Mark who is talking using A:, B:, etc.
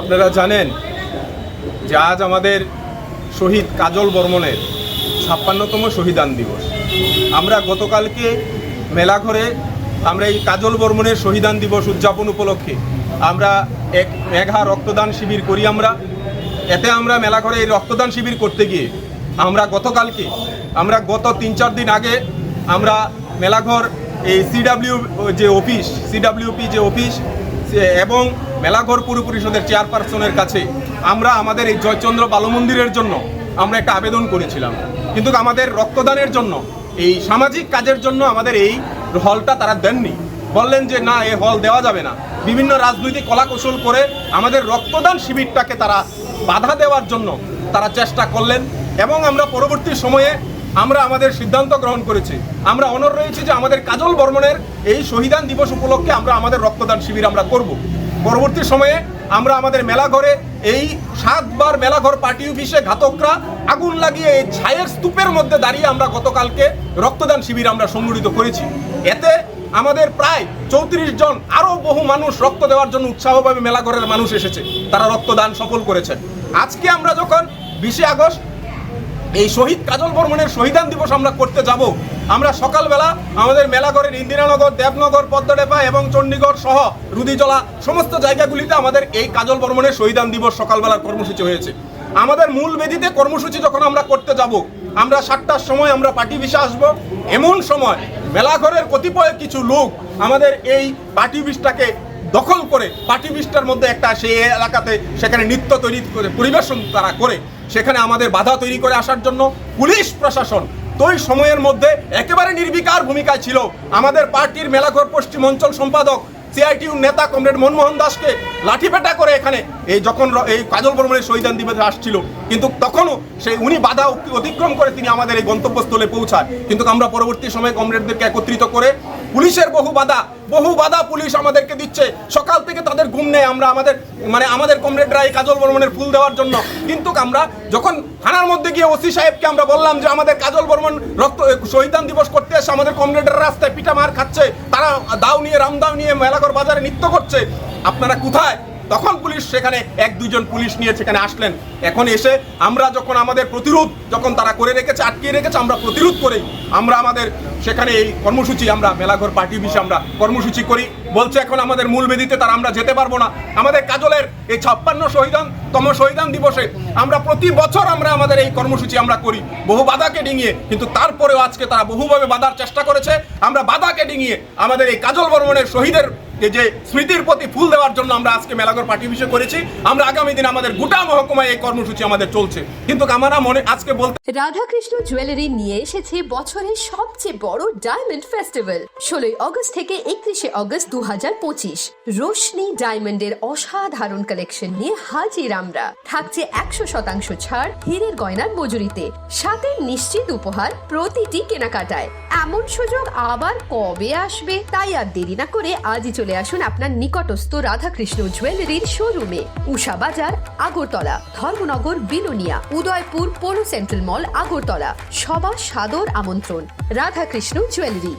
A: আপনারা জানেন যে আজ আমাদের শহীদ কাজল বর্মনের ছাপ্পান্নতম শহীদান দিবস। আমরা গতকালকে মেলাঘরে আমরা এই কাজল বর্মনের শহীদান দিবস উদযাপন উপলক্ষে আমরা এক মেঘা রক্তদান শিবির করি আমরা। এতে আমরা মেলাঘরে এই রক্তদান শিবির করতে গিয়ে আমরা গতকালকে, আমরা গত তিন চার দিন আগে আমরা মেলাঘর এই সিডাব্লিউ যে অফিস সিডাব্লিউপি যে অফিস এবং মেলাঘর পুর পরিষদের চেয়ারপারসনের কাছে আমরা আমাদের এই জয়চন্দ্র বালমন্দিরের জন্য আমরা একটা আবেদন করেছিলাম। কিন্তু আমাদের রক্তদানের জন্য, এই সামাজিক কাজের জন্য আমাদের এই হলটা তারা দেননি। বললেন যে, না, এ হল দেওয়া যাবে না। বিভিন্ন রাজনৈতিক কলাকৌশল করে আমাদের রক্তদান শিবিরটাকে তারা বাধা দেওয়ার জন্য তারা চেষ্টা করলেন এবং আমরা পরবর্তী সময়ে আমরা আমাদের সিদ্ধান্ত গ্রহণ করেছি। আমরা অনর রয়েছি যে আমাদের কাজল বর্মনের এই শহীদান দিবস উপলক্ষে আমরা আমাদের রক্তদান শিবির আমরা করব। পরবর্তী সময়ে আমরা আমাদের মেলাঘরে এই সাতবার মেলাঘর পার্টি অফিসে ঘাতকরা আগুন লাগিয়ে এই ছায়ের স্তূপের মধ্যে দাঁড়িয়ে আমরা গতকালকে রক্তদান শিবির আমরা সংগঠিত করেছি। এতে আমাদের প্রায় চৌত্রিশ জন আরও বহু মানুষ রক্ত দেওয়ার জন্য উৎসাহভাবে মেলাঘরের মানুষ এসেছে। তারা রক্তদান সফল করেছেন। আজকে আমরা যখন বিশে আগস্ট এই শহীদ কাজল বর্মনের শহীদান দিবস আমরা করতে যাব। আমরা সকালবেলা আমাদের মেলাঘরের ইন্দিরানগর, দেবনগর, পদ্মডেপা এবং চণ্ডীগড় সহ রুদিজলা সমস্ত জায়গাগুলিতে আমাদের এই কাজল বর্মনের শহীদান দিবস সকালবেলার কর্মসূচি হয়েছে। আমাদের মূল বেদিতে কর্মসূচি যখন আমরা করতে যাব, আমরা সাতটার সময় আমরা পার্টি ভিসা আসব। এমন সময় মেলাঘরের কতিপয় কিছু লোক আমাদের এই পার্টি ভিসটাকে দখল করে পার্টি বিষ্টার মধ্যে একটা সেই এলাকাতে সেখানে নৃত্য তৈরি করে, পরিবেশন তারা করে, সেখানে আমাদের বাধা তৈরি করে আসার জন্য পুলিশ প্রশাসন ওই সময়ের মধ্যে একেবারে নির্বিকার ভূমিকায় ছিল। আমাদের পার্টির মেলাঘর পশ্চিম অঞ্চল সম্পাদক সিআইটিউ নেতা কমরেড মনমোহন দাসকে লাঠিপেটা করে এখানে এই যখন এই কাজল বর্মনের শহীদান দিবসে আসছিল, কিন্তু তখনও সেই উনি বাধা অতি- অতিক্রম করে তিনি আমাদের এই গন্তব্যস্থলে পৌঁছায় কিন্তু আমরা পরবর্তী সময়ে কমরেডদেরকে একত্রিত করে পুলিশের বহু বাধা বহু বাধা পুলিশ আমাদেরকে দিচ্ছে। সকাল থেকে তাদের ঘুম নেই আমরা আমাদের মানে আমাদের কমরেডরা এই কাজল বর্মনের ফুল দেওয়ার জন্য। কিন্তু আমরা যখন থানার মধ্যে গিয়ে ওসি সাহেবকে আমরা বললাম যে আমাদের কাজল বর্মন রক্ত শহীদান দিবস করতে এসে আমাদের কমরেডরা রাস্তায় পিঠা মার খাচ্ছে, তারা দাও নিয়ে, রামদাও নিয়ে মেলাঘর বাজারে নৃত্য করছে। আপনারা কোথায়? তখন পুলিশ সেখানে এক দুজন পুলিশ নিয়ে সেখানে আসলেন। এখন এসে আমরা যখন আমাদের প্রতিরোধ যখন তারা করে রেখেছে, আটকিয়ে রেখেছে, আমরা প্রতিরোধ করেই আমরা আমাদের সেখানে এই কর্মসূচি, আমরা মেলাঘর পার্টি অফিসে আমরা কর্মসূচি করি। বলছে এখন আমাদের মূল বেদিতে তারা আমরা যেতে পারব না। আমাদের কাজলের এই ছাপ্পান্ন শহীদান তম শহীদান দিবসে আমরা প্রতি বছর আমরা আমাদের এই কর্মসূচি আমরা করি। বহু বাধাকে ডিঙিয়ে, কিন্তু তারপরেও আজকে তারা বহুভাবে বাধার চেষ্টা করেছে। আমরা বাধাকে ডিঙিয়ে আমাদের এই কাজল বর্মনের শহীদের যে যে স্মৃতির প্রতি ফুল দেওয়ার জন্য আমরা আজকে মেলাঘর পার্টি অফিসে করেছি। আমরা আগামী দিন আমাদের গোটা মহকুমায় এই কর্মসূচি আমাদের চলছে। কিন্তু আমরা মনে আজকে বলতে
B: রাধাকৃষ্ণ জুয়েলারি নিয়ে এসেছে বছরের সবচেয়ে বড় ডায়মন্ড ফেস্টিভ্যাল, ষোলোই অগস্ট থেকে একত্রিশে অগস্ট দু হাজার পঁচিশ। রোশনি ডায়মন্ডের অসাধারণ কালেকশন নিয়ে হাজির আমরা। থাকছে একশো শতাংশ ছাড় হীরের গয়নার মজুরিতে। সাথে নিশ্চিত উপহার প্রতিটি কেনাকাটায়। এমন সুযোগ আবার কবে আসবে, তাই আর দেরি না করে আজই চলে আসুন আপনার নিকটস্থ রাধাকৃষ্ণ জুয়েলারির শোরুমে Usha Bazar, Agartala, Dharmanagar, Belonia, Udaipur polo central mall, Agartala. সবার সাদর আমন্ত্রণ। রাধাকৃষ্ণ জুয়েলারি।